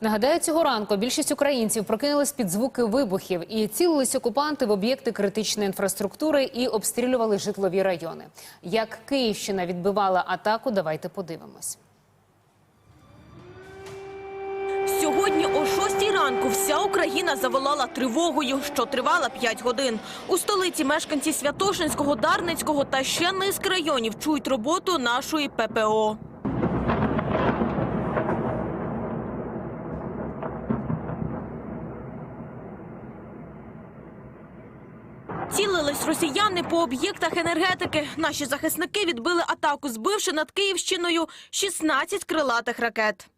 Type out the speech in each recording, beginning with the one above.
Нагадаю, цього ранку більшість українців прокинулись під звуки вибухів і цілились окупанти в об'єкти критичної інфраструктури і обстрілювали житлові райони. Як Київщина відбивала атаку, давайте подивимось. Сьогодні о 6 ранку вся Україна заволала тривогою, що тривала 5 годин. У столиці мешканці Святошинського, Дарницького та ще низки районів чують роботу нашої ППО. Цілились росіяни по об'єктах енергетики. Наші захисники відбили атаку, збивши над Київщиною 16 крилатих ракет.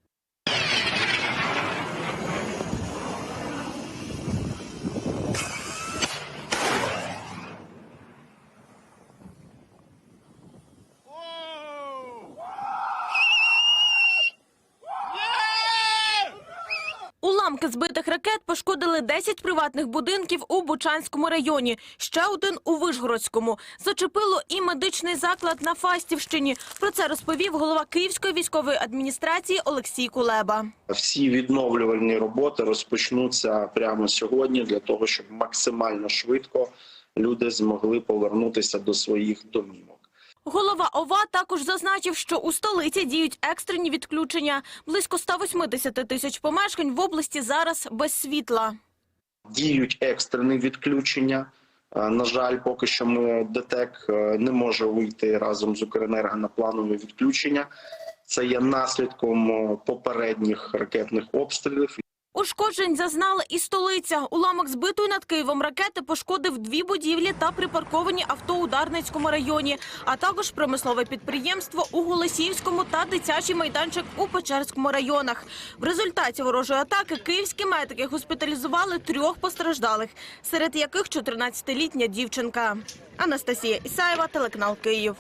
Уламки збитих ракет пошкодили 10 приватних будинків у Бучанському районі, ще один у Вишгородському. Зачепило і медичний заклад на Фастівщині. Про це розповів голова Київської військової адміністрації Олексій Кулеба. Всі відновлювальні роботи розпочнуться прямо сьогодні для того, щоб максимально швидко люди змогли повернутися до своїх домівок. Голова ОВА також зазначив, що у столиці діють екстрені відключення. Близько 180 тисяч помешкань в області зараз без світла. Діють екстрені відключення. Е, На жаль, поки що ми ДТЕК е, не може вийти разом з Укренерго на планове відключення. Це є наслідком е, попередніх ракетних обстрілів. Ушкоджень зазнала і столиця. Уламок збитої над Києвом ракети пошкодив дві будівлі та припарковані авто у Дарницькому районі, а також промислове підприємство у Голосіївському та дитячий майданчик у Печерському районах. В результаті ворожої атаки київські медики госпіталізували трьох постраждалих, серед яких 14-літня дівчинка. Анастасія Ісаєва, телеканал Київ.